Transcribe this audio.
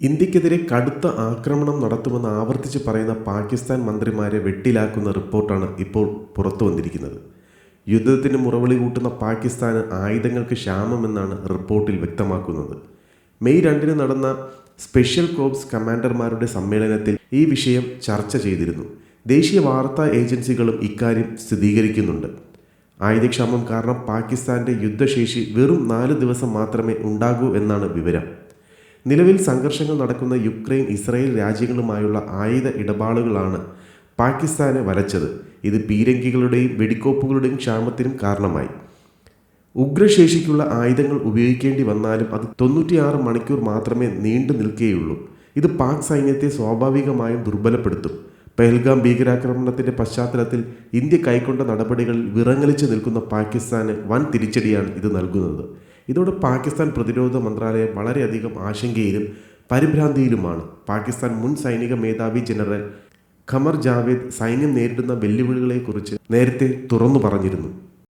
ഇന്ത്യക്കെതിരെ കടുത്ത ആക്രമണം നടത്തുമെന്ന് ആവർത്തിച്ച് പറയുന്ന പാകിസ്ഥാൻ മന്ത്രിമാരെ വെട്ടിലാക്കുന്ന റിപ്പോർട്ടാണ് ഇപ്പോൾ പുറത്തു വന്നിരിക്കുന്നത്. യുദ്ധത്തിന് മുറവിളി കൂട്ടുന്ന പാകിസ്ഥാന് ആയുധങ്ങൾക്ക് ക്ഷാമമെന്നാണ് റിപ്പോർട്ടിൽ വ്യക്തമാക്കുന്നത്. മെയ് രണ്ടിന് നടന്ന സ്പെഷ്യൽ കോപ്സ് കമാൻഡർമാരുടെ സമ്മേളനത്തിൽ ഈ വിഷയം ചർച്ച ചെയ്തിരുന്നു. ദേശീയ വാർത്താ ഏജൻസികളും ഇക്കാര്യം സ്ഥിരീകരിക്കുന്നുണ്ട്. ആയുധക്ഷാമം കാരണം പാകിസ്ഥാന്റെ യുദ്ധശേഷി വെറും നാല് ദിവസം മാത്രമേ ഉണ്ടാകൂ എന്നാണ് വിവരം. നിലവിൽ സംഘർഷങ്ങൾ നടക്കുന്ന യുക്രൈൻ ഇസ്രായേൽ രാജ്യങ്ങളുമായുള്ള ആയുധ ഇടപാടുകളാണ് പാകിസ്ഥാനെ വലച്ചത്. ഇത് പീരങ്കികളുടെയും വെടിക്കോപ്പുകളുടെയും ക്ഷാമത്തിനും കാരണമായി. ഉഗ്രശേഷിക്കുള്ള ആയുധങ്ങൾ ഉപയോഗിക്കേണ്ടി വന്നാലും അത് തൊണ്ണൂറ്റിയാറ് മണിക്കൂർ മാത്രമേ നീണ്ടു നിൽക്കുകയുള്ളൂ ഇത് പാക് സൈന്യത്തെ സ്വാഭാവികമായും ദുർബലപ്പെടുത്തും. പെഹൽഗാം ഭീകരാക്രമണത്തിന്റെ പശ്ചാത്തലത്തിൽ ഇന്ത്യ കൈക്കൊണ്ട നടപടികളിൽ വിറങ്ങലിച്ചു നിൽക്കുന്ന പാകിസ്ഥാന് വൻ തിരിച്ചടിയാണ് ഇത് നൽകുന്നത്. ഇതോടെ പാകിസ്ഥാൻ പ്രതിരോധ മന്ത്രാലയം വളരെയധികം ആശങ്കയിലും പരിഭ്രാന്തിയിലുമാണ്. പാകിസ്ഥാൻ മുൻ സൈനിക മേധാവി ജനറൽ ഖമർ ജാവേദ് സൈന്യം നേരിടുന്ന വെല്ലുവിളികളെക്കുറിച്ച് നേരത്തെ തുറന്നു പറഞ്ഞിരുന്നു.